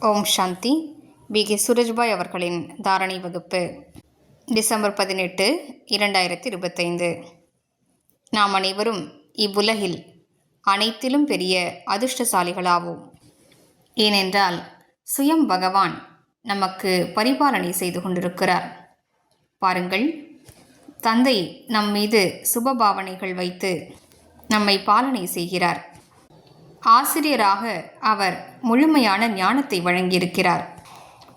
ஓம் சாந்தி. B. K. சுரஜ்பாய் அவர்களின் தாரணை வகுப்பு. டிசம்பர் பதினெட்டு இரண்டாயிரத்தி இருபத்தைந்து நாம் அனைவரும் இவ்வுலகில் அனைத்திலும் பெரிய அதிர்ஷ்டசாலிகளாவோம். ஏனென்றால் சுயம் பகவான் நமக்கு பரிபாலனை செய்து கொண்டிருக்கிறார். பாருங்கள் தந்தை நம் மீது சுபபாவனைகள் வைத்து நம்மை பாலனை செய்கிறார். ஆசிரியராக அவர் முழுமையான ஞானத்தை வழங்கியிருக்கிறார்.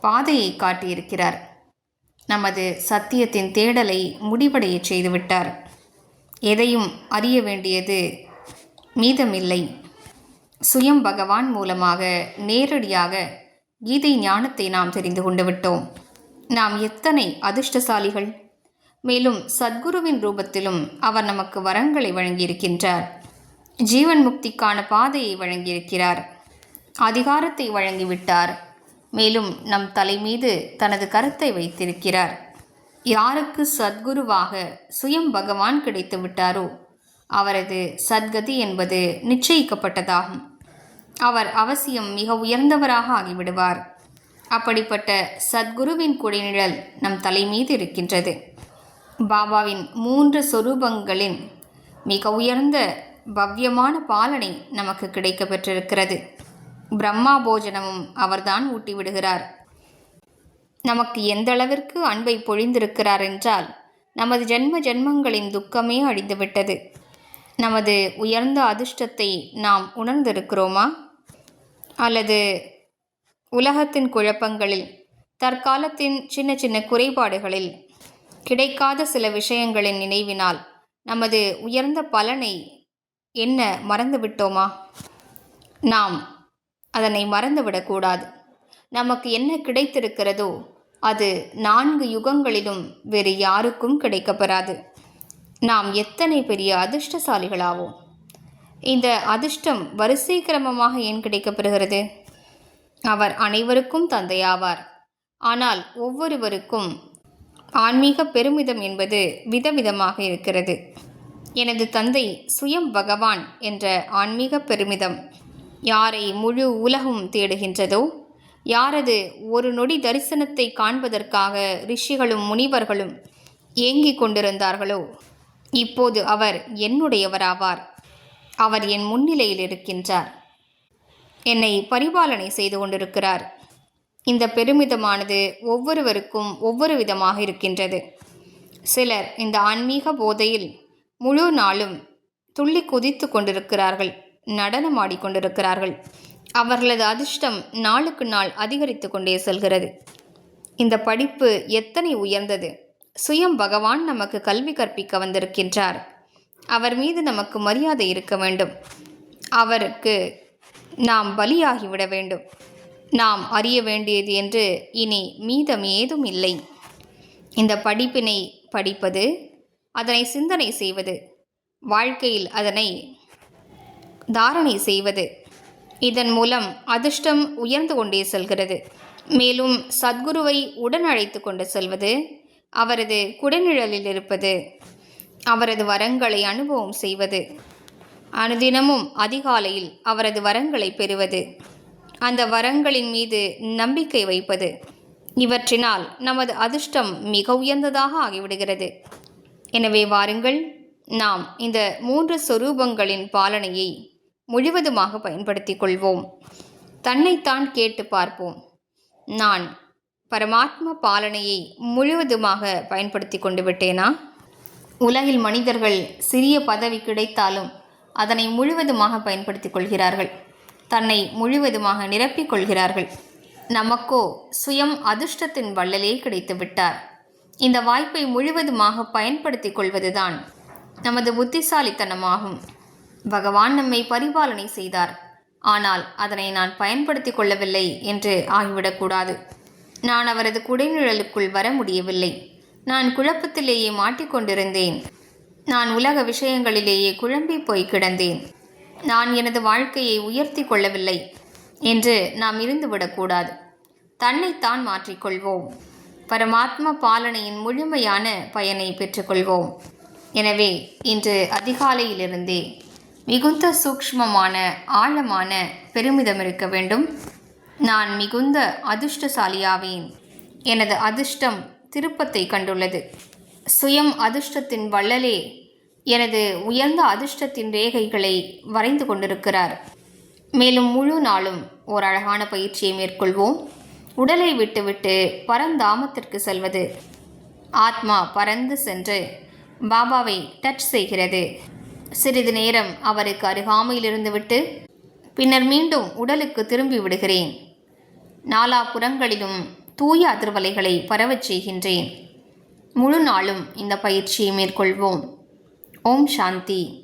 பாதையை காட்டியிருக்கிறார். நமது சத்தியத்தின் தேடலை முடிவடைய செய்துவிட்டார். எதையும் அறிய வேண்டியது மீதமில்லை. சுயம் பகவான் மூலமாக நேரடியாக கீதை ஞானத்தை நாம் தெரிந்து கொண்டு விட்டோம். நாம் எத்தனை அதிர்ஷ்டசாலிகள்! மேலும் சத்குருவின் ரூபத்திலும் அவர் நமக்கு வரங்களை வழங்கியிருக்கின்றார். ஜீவன் முக்திக்கான பாதையை வழங்கியிருக்கிறார். அதிகாரத்தை வழங்கிவிட்டார். மேலும் நம் தலை மீது தனது கருத்தை வைத்திருக்கிறார். யாருக்கு சத்குருவாக சுயம் பகவான் கிடைத்து விட்டாரோ அவரது சத்கதி என்பது நிச்சயிக்கப்பட்டதாகும். அவர் அவசியம் மிக உயர்ந்தவராக ஆகிவிடுவார். அப்படிப்பட்ட சத்குருவின் குடிநிழல் நம் தலை மீது இருக்கின்றது. பாபாவின் மூன்று சொரூபங்களின் மிக உயர்ந்த பவ்யமான பாலனை நமக்கு கிடைக்க பெற்றிருக்கிறது பிரம்மா போஜனமும் அவர்தான் ஊட்டி விடுகிறார். நமக்கு எந்த அளவிற்கு அன்பை பொழிந்திருக்கிறார் என்றால் நமது ஜென்ம ஜென்மங்களின் துக்கமே அழிந்துவிட்டது. நமது உயர்ந்த அதிர்ஷ்டத்தை நாம் உணர்ந்திருக்கிறோமா? அல்லது உலகத்தின் குழப்பங்களில் தற்காலத்தின் சின்ன சின்ன குறைபாடுகளில் கிடைக்காத சில விஷயங்களின் நினைவினால் நமது உயர்ந்த பலனை என்ன மறந்துவிட்டோமா? நாம் அதனை மறந்துவிடக்கூடாது. நமக்கு என்ன கிடைத்திருக்கிறதோ அது நான்கு யுகங்களிலும் வேறு யாருக்கும் கிடைக்கப்பெறாது. நாம் எத்தனை பெரிய அதிர்ஷ்டசாலிகளாவோம்? இந்த அதிர்ஷ்டம் வரிசை கிரமமாக ஏன் கிடைக்கப்பெறுகிறது? அவர் அனைவருக்கும் தந்தையாவார். ஆனால் ஒவ்வொருவருக்கும் ஆன்மீக பெருமிதம் என்பது விதவிதமாக இருக்கிறது. எனது தந்தை சுயம் பகவான் என்ற ஆன்மீக பெருமிதம். யாரை முழு உலகம் தேடுகின்றதோ யாரது ஒரு நொடி தரிசனத்தை காண்பதற்காக ரிஷிகளும் முனிவர்களும் ஏங்கிக் கொண்டிருந்தார்களோ இப்போது அவர் என்னுடையவராவார். அவர் என் முன்னிலையில் இருக்கின்றார். என்னை பரிபாலனை செய்து கொண்டிருக்கிறார். இந்த பெருமிதமானது ஒவ்வொருவருக்கும் ஒவ்வொரு விதமாக இருக்கின்றது. சிலர் இந்த ஆன்மீக போதையில் முழு நாளும் துள்ளி குதித்து கொண்டிருக்கிறார்கள் நடனமாடி கொண்டிருக்கிறார்கள். அவர்களது அதிர்ஷ்டம் நாளுக்கு நாள் அதிகரித்து கொண்டே செல்கிறது. இந்த படிப்பு எத்தனை உயர்ந்தது? சுயம் பகவான் நமக்கு கல்வி கற்பிக்க வந்திருக்கின்றார். அவர் மீது நமக்கு மரியாதை இருக்க வேண்டும். அவருக்கு நாம் பலியாகிவிட வேண்டும். நாம் அறிய வேண்டியது என்று இனி மீதம் ஏதும் இல்லை. இந்த படிப்பினை படிப்பது அதனை சிந்தனை செய்வது. வாழ்க்கையில் அதனை தாரணை செய்வது. இதன் மூலம் அதிர்ஷ்டம் உயர்ந்து கொண்டே செல்கிறது. மேலும் சத்குருவை உடன் அழைத்து கொண்டு செல்வது அவரது குடநிழலில் இருப்பது அவரது வரங்களை அனுபவம் செய்வது அனுதினமும் அதிகாலையில் அவரது வரங்களை பெறுவது அந்த வரங்களின் மீது நம்பிக்கை வைப்பது இவற்றினால் நமது அதிர்ஷ்டம் மிக உயர்ந்ததாக ஆகிவிடுகிறது. எனவே வாருங்கள் நாம் இந்த மூன்று சொரூபங்களின் பாலனையை முழுவதுமாக பயன்படுத்திக் கொள்வோம் தன்னைத்தான் கேட்டு பார்ப்போம். நான் பரமாத்ம பாலனையை முழுவதுமாக பயன்படுத்தி கொண்டு விட்டேனா? உலகில் மனிதர்கள் சிறிய பதவி கிடைத்தாலும் அதனை முழுவதுமாக பயன்படுத்தி கொள்கிறார்கள். தன்னை முழுவதுமாக நிரப்பிக் கொள்கிறார்கள். நமக்கோ சுயம் அதிர்ஷ்டத்தின் வள்ளலே கிடைத்து விட்டார் இந்த வாய்ப்பை முழுவதுமாக பயன்படுத்திக் கொள்வதுதான் நமது புத்திசாலித்தனமாகும். பகவான் நம்மை பரிபாலனை செய்தார். ஆனால் அதனை நான் பயன்படுத்திக் கொள்ளவில்லை என்று ஆகிவிடக்கூடாது. நான் அவரது குடைநிழலுக்குள் வர முடியவில்லை. நான் குழப்பத்திலேயே மாட்டிக்கொண்டிருந்தேன் நான் உலக விஷயங்களிலேயே குழம்பி போய் கிடந்தேன். நான் எனது வாழ்க்கையை உயர்த்தி கொள்ளவில்லை என்று நாம் இருந்துவிடக்கூடாது. தன்னைத்தான் மாற்றிக்கொள்வோம் பரமாத்ம பாலனையின் முழுமையான பயனை பெற்றுக்கொள்வோம். எனவே இன்று அதிகாலையிலிருந்தே மிகுந்த சூக்ஷ்மமான ஆழமான பெருமிதம் இருக்க வேண்டும். நான் மிகுந்த அதிர்ஷ்டசாலியாவேன். எனது அதிர்ஷ்டம் திருப்பத்தை கண்டுள்ளது. சுயம் அதிர்ஷ்டத்தின் வள்ளலே எனது உயர்ந்த அதிர்ஷ்டத்தின் ரேகைகளை வரைந்து கொண்டிருக்கிறார். மேலும் முழு நாளும் ஓர் அழகான பயிற்சியை மேற்கொள்வோம். உடலை விட்டுவிட்டு பரந்தாமத்திற்கு செல்வது. ஆத்மா பறந்து சென்று பாபாவை டச் செய்கிறது. சிறிது நேரம் அவருக்கு அருகாமையில் இருந்துவிட்டு பின்னர் மீண்டும் உடலுக்கு திரும்பி விடுகிறேன். நாலா புறங்களிலும் தூய அதிர்வலைகளை பரவச் செய்கின்றேன். முழு நாளும் இந்த பயிற்சியை மேற்கொள்வோம். ஓம் சாந்தி.